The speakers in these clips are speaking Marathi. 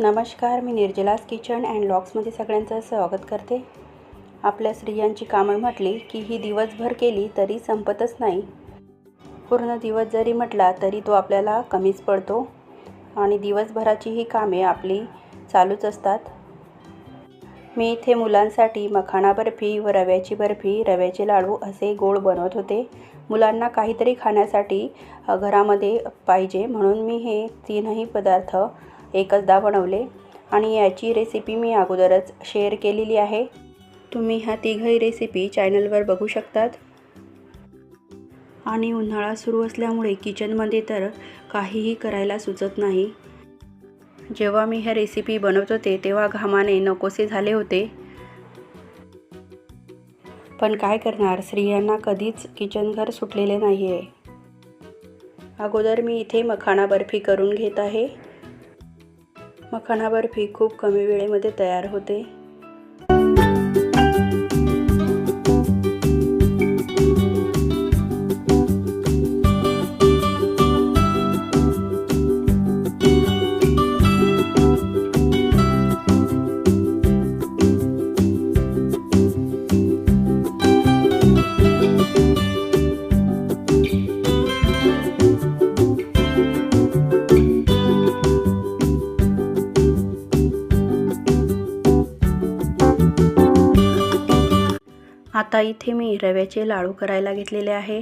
नमस्कार मी निर्जलास किचन अँड लॉक्समध्ये सगळ्यांचं स्वागत करते. आपल्या स्त्रियांची कामं म्हटली की ही दिवसभर केली तरी संपतच नाही. पूर्ण दिवस जरी म्हटला तरी तो आपल्याला कमीच पडतो आणि दिवसभराची ही कामे आपली चालूच असतात. मी इथे मुलांसाठी मखाणा बर्फी व रव्याची बर्फी रव्याचे लाडू असे गोड बनवत होते. मुलांना काहीतरी खाण्यासाठी घरामध्ये पाहिजे म्हणून मी हे तीनही पदार्थ एकचदा बनवले आणि याची रेसिपी मी अगोदरच शेअर केलेली आहे. तुम्ही ह्या तिघही रेसिपी चॅनलवर बघू शकतात. आणि उन्हाळा सुरू असल्यामुळे किचनमध्ये तर काहीही करायला सुचत नाही. जेव्हा मी ह्या रेसिपी बनवत होते तेव्हा घामाने नकोसे झाले होते. पण काय करणार? स्त्रियांना कधीच किचन घर सुटलेले नाही आहे अगोदर मी इथे मखाणा बर्फी करून घेत आहे. मखाणा बर्फी खूप कमी वेळेमध्ये तयार होते. आता इथे मी रव्याचे लाडू करायला घेतलेले आहे.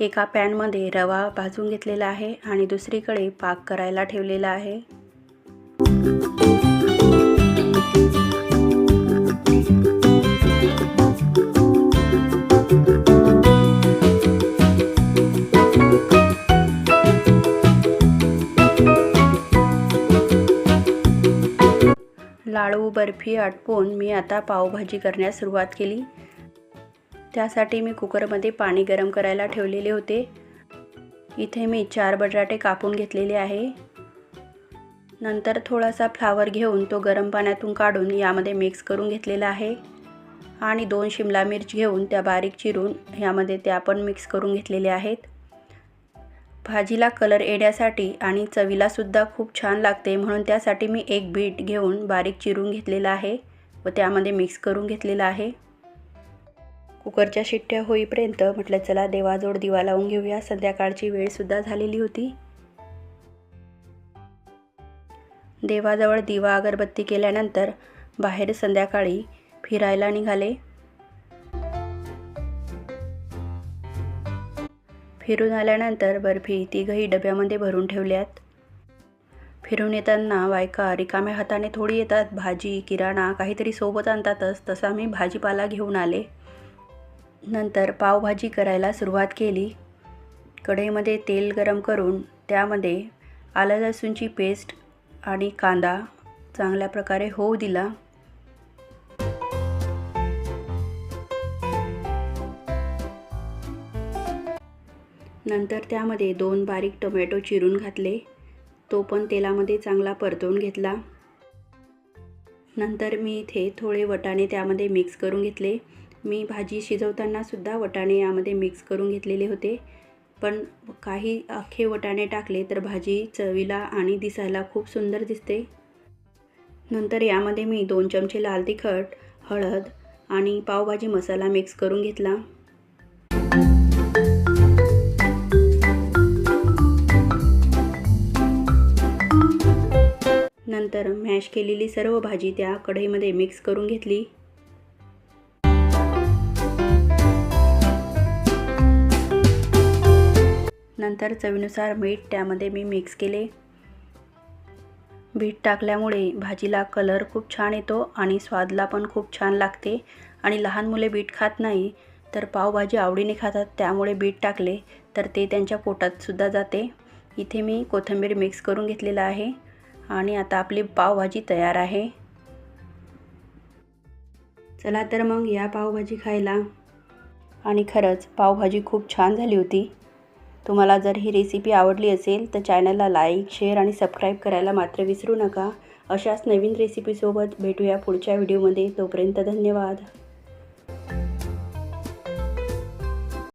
एका पॅनमध्ये रवा भाजून घेतलेला आहे आणि दुसरीकडे पाक करायला ठेवलेला आहे. लाडू बर्फी आटपून मी आता पावभाजी करण्यास सुरुवात केली. त्यासाठी मी कुकरमध्ये पाणी गरम करायला ठेवलेले होते. इथे मी चार बटाटे कापून घेतलेले आहे. नंतर थोडासा फ्लावर घेऊन तो गरम पाण्यातून काढून यामध्ये मिक्स करून घेतलेला आहे. आणि दोन शिमला मिर्च घेऊन त्या बारीक चिरून यामध्ये त्या पण मिक्स करून घेतलेल्या आहेत. भाजीला कलर येण्यासाठी आणि चवीलासुद्धा खूप छान लागते म्हणून त्यासाठी मी एक बीट घेऊन बारीक चिरून घेतलेला आहे व त्यामध्ये मिक्स करून घेतलेला आहे. कुकरच्या शिट्ट्या होईपर्यंत म्हटलं चला देवाजवळ दिवा लावून घेऊया. संध्याकाळची वेळसुद्धा झालेली होती. देवाजवळ दिवा अगरबत्ती केल्यानंतर बाहेर संध्याकाळी फिरायला निघाले. फिरून आल्यानंतर बर्फी तिघही डब्यामध्ये भरून ठेवल्यात. फिरून येताना बायका रिकाम्या हाताने थोडी येतात. भाजी किराणा काहीतरी सोबत आणतातच. तसा मी भाजीपाला घेऊन आले. नंतर पावभाजी करायला सुरुवात केली. कढईमध्ये तेल गरम करून त्यामध्ये आलं लसूणची पेस्ट आणि कांदा चांगल्या प्रकारे होऊ दिला. नंतर त्यामध्ये दोन बारीक टोमॅटो चिरून घातले. तो पण तेलामध्ये चांगला परतवून घेतला. नंतर मी इथे थोडे वटाणे त्यामध्ये मिक्स करून घेतले. मी भाजी शिजवताना सुद्धा वटाणे यामध्ये मिक्स करून घेतलेले होते. पण काही अख्खे वटाणे टाकले तर भाजी चवीला आणि दिसायला खूप सुंदर दिसते. नंतर यामध्ये मी दोन चमचे लाल तिखट हळद आणि पावभाजी मसाला मिक्स करून घेतला. नंतर मॅश केलेली सर्व भाजी त्या कढईमध्ये मिक्स करून घेतली. नंतर चवीनुसार मीठ त्यामध्ये मी मिक्स केले. बीट टाकल्यामुळे भाजीला कलर खूप छान येतो आणि स्वादला पण खूप छान लागते. आणि लहान मुले बीट खात नाही तर पावभाजी आवडीने खातात त्यामुळे बीट टाकले तर ते त्यांच्या पोटातसुद्धा जाते. इथे मी कोथिंबीर मिक्स करून घेतलेलं आहे आणि आता आपली पावभाजी तयार आहे. चला तर मग या पावभाजी खायला. आणि खरंच पावभाजी खूप छान झाली होती. तुम्हाला जर ही रेसिपी आवडली असेल तर चॅनलला लाईक शेअर आणि सबस्क्राईब करायला मात्र विसरू नका. अशाच नवीन रेसिपीसोबत भेटूया पुढच्या व्हिडिओमध्ये तोपर्यंत धन्यवाद.